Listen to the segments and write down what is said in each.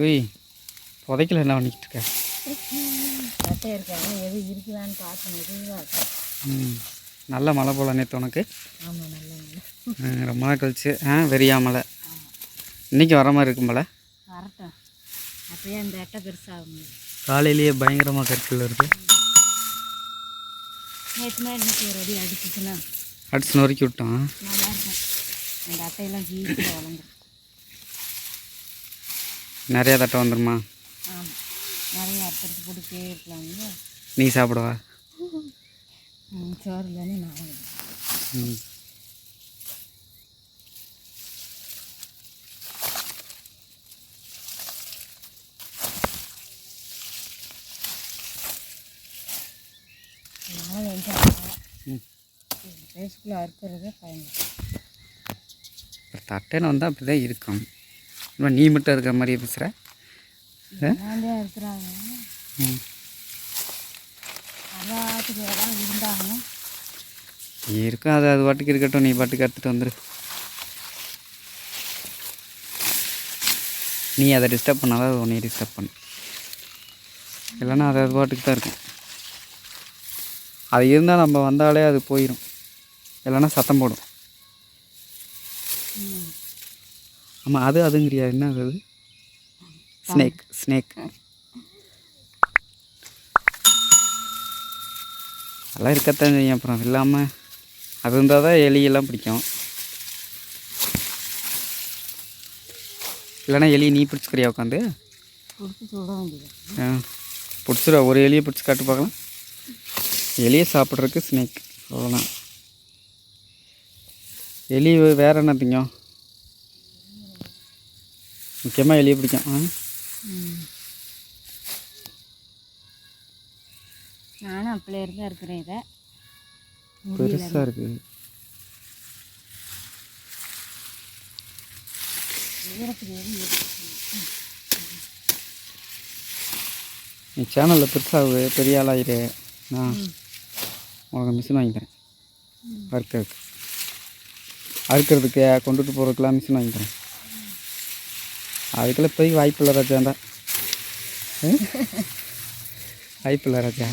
உய் புதைக்கல என்ன பண்ணிக்கிட்டு இருக்க? கட்டை இருக்காங்க எது இருக்குதான்னு பார்த்து மெதுவாக ம் நல்ல மழை போல நேற்று உனக்கு. ஆமாம் நல்ல மழை. ரொம்ப நாள் கழிச்சு ஆ வெறியா மழை. இன்றைக்கி வர மாதிரி இருக்கும் போல. வரட்டும். அப்பயே அந்த எட்டை பெருசாகும் காலையிலேயே பயங்கரமாக கற்கள் வருது. நேற்றுனா இன்னைக்கு ஒரு அடி அடிச்சுச்சுன்னா. அடிச்சு நொறுக்கி விட்டோம் நல்லா இருக்கும். அந்த அட்டையெல்லாம் ஈஸியாக வளர்ந்துடும் நிறையா தட்டை வந்துருமா? ஆமாம் நிறைய அறுத்தறுத்து போட்டுட்டே இருக்கலாம்ல நீ சாப்பிடுவா? சோறு இல்லைன்னு நான் ரேஸ்குள்ளே அறுக்கிறதே பயன். தட்டைன்னு வந்தால் அப்படி தான் இருக்கும். இன்னும் நீ மட்டும் இருக்கிற மாதிரியே பேசுகிற இருக்கும் அது அது பாட்டுக்கு இருக்கட்டும் நீ பாட்டுக்கு எடுத்துகிட்டு வந்துரு. நீ அதை டிஸ்டர்ப் பண்ணாதான் அது உன்னைய டிஸ்டர்ப் பண்ணு இல்லைன்னா அது அது பாட்டுக்கு தான் இருக்கும். அது இருந்தால் நம்ம வந்தாலே அது போயிடும் இல்லைன்னா சத்தம் போடும். ஆமாம் அது அதுங்கிறியா? என்ன அது ஸ்னேக் ஸ்னேக் அதெல்லாம் இருக்கத்தான் செய்யும். அப்புறம் இல்லாமல் அது இருந்தால் தான் எலியெல்லாம் பிடிக்கும். இல்லைனா எலி நீ பிடிச்சிக்கிறியா உட்காந்து? ஆ சுட ஒரு எலியை பிடிச்சி காட்டு பார்க்கலாம். எலியை சாப்பிட்றதுக்கு ஸ்னேக் அவ்வளோதான் எலி வேறு என்ன திங்கும்? முக்கியமாக எலியை பிடிக்கும். நானும் அப்படியே இருந்தா இருக்கிறேன் இதை. பெருசாக இருக்குது நீ சேனலில் பெருசாகு பெரிய ஆளாயிரு நான் உனக்கு மிஷின் வாங்கி தரேன் அறுக்கிறதுக்கு அறுக்கிறதுக்கு கொண்டுட்டு போகிறதுக்கெலாம் மிஷின் வாங்கி தரேன் அதுக்கெல்லாம் போய் வாய்ப்பு இல்லை ராஜாண்டா. ம்? ராஜா.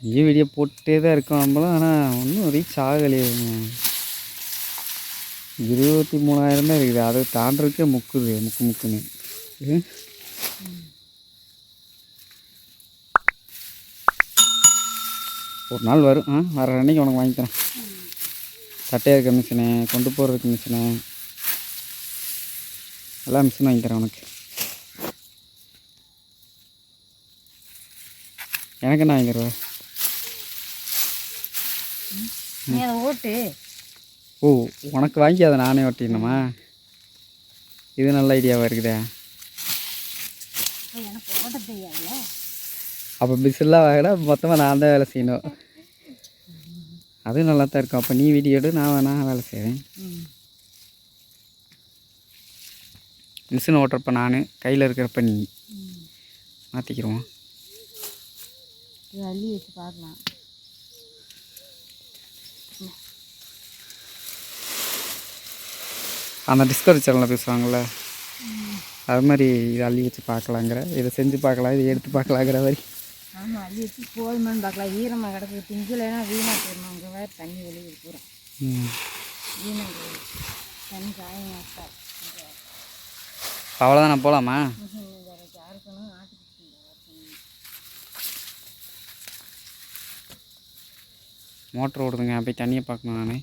நீ வீடியோ போட்டே தான் இருக்கோம் நம்மளும் ஆனால் ஒன்றும் ரீச் ஆகலையே. இருபத்தி மூணாயிரம் தான் இருக்குது. அதை தாண்டறதுக்கே முக்குது முக்கு முக்குன்னு. ஒரு நாள் வரும். ஆ வர அன்னைக்கு உனக்கு வாங்கிக்கிறேன். சட்டையாக இருக்க மிஷினு கொண்டு போகிறதுக்கு மிஷினு எல்லாம் மிஷின் வாங்கி தரேன் உனக்கு. எனக்கு என்ன வாங்கி தருவ? ஓட்டு. ஓ உனக்கு வாங்கி அதை நானே ஒட்டிடணுமா இது நல்ல ஐடியாவாக இருக்குதே. அப்போ பிஸ்லாம் வாங்கினா மொத்தமாக நான் தான் வேலை செய்யணும். அதுவும் நல்லா தான் இருக்கும். அப்போ நீ வீடியோ எடு நான் வேணா வேலை செய்வேன் ம் மிஷின் ஓட்டுறப்ப நான் கையில் இருக்கிறப்ப நீ. ம் மாற்றிக்கிடுவோம் இது அள்ளி வச்சு பார்க்கலாம் அந்த டிஸ்கவரி சேனலில் பேசுவாங்கள்ல அது மாதிரி இதை அள்ளி வச்சு பார்க்கலாங்கிற. இதை செஞ்சு பார்க்கலாம் இதை எடுத்து பார்க்கலாங்கிற மாதிரி. ஆமாம் அள்ளி வச்சு போதுமான்னு பார்க்கலாம். ஈரமாக கிடக்கு திங்கலைன்னா வீணாக போயிடணும் அங்கே வேறு தண்ணி வெளியே பூரா ம். வீணாக தண்ணி காயம் அவ்வளோதான் போகலாமா மோட்டர் ஓடுதுங்க போய் தண்ணியை பார்க்கணும் நான்.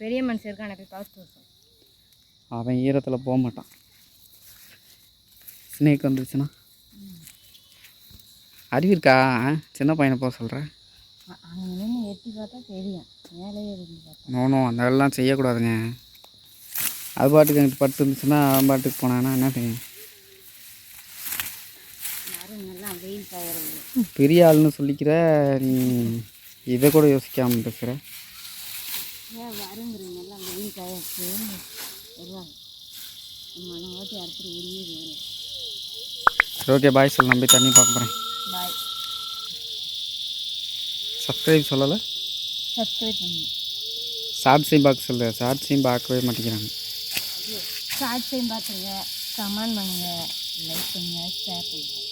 பெரிய மனுஷன் இருக்கான போய் பார்த்து அவன் ஈரத்தில் போக மாட்டான். ஸ்னேக் வந்துருச்சுன்னா? அறிவு இருக்கா? சின்ன பையனை போக சொல்கிறேன் எட்டி பார்த்தா தெரியும். பார்த்தா. நோனோ அந்த வேலைலாம் செய்யக்கூடாதுங்க. அது பாட்டுக்கு எனக்கு பட்டு இருந்துச்சுன்னா அவன் பாட்டுக்கு போனான்னா என்ன செய்யும் பெரிய ஆளுன்னு சொல்லிக்கிற நீ இதை கூட யோசிக்காமல் சரி ஓகே பாய் சொல்லு. நான் போய் தண்ணி பார்க்க போகிறேன் பாய் சப்ஸ்கிரைப் சொல்லலை சப்ஸ்கிரைப் பண்ணுங்க ஷார்ட்ஸையும் பார்க்க சொல்லு. ஷார்ட்ஸையும் பார்க்கவே மாட்டேங்கிறாங்க. ஷார்ட் டைம் பார்த்துருங்க கமெண்ட் பண்ணுங்கள் லைக் பண்ணுங்கள் ஷேர் பண்ணுங்கள்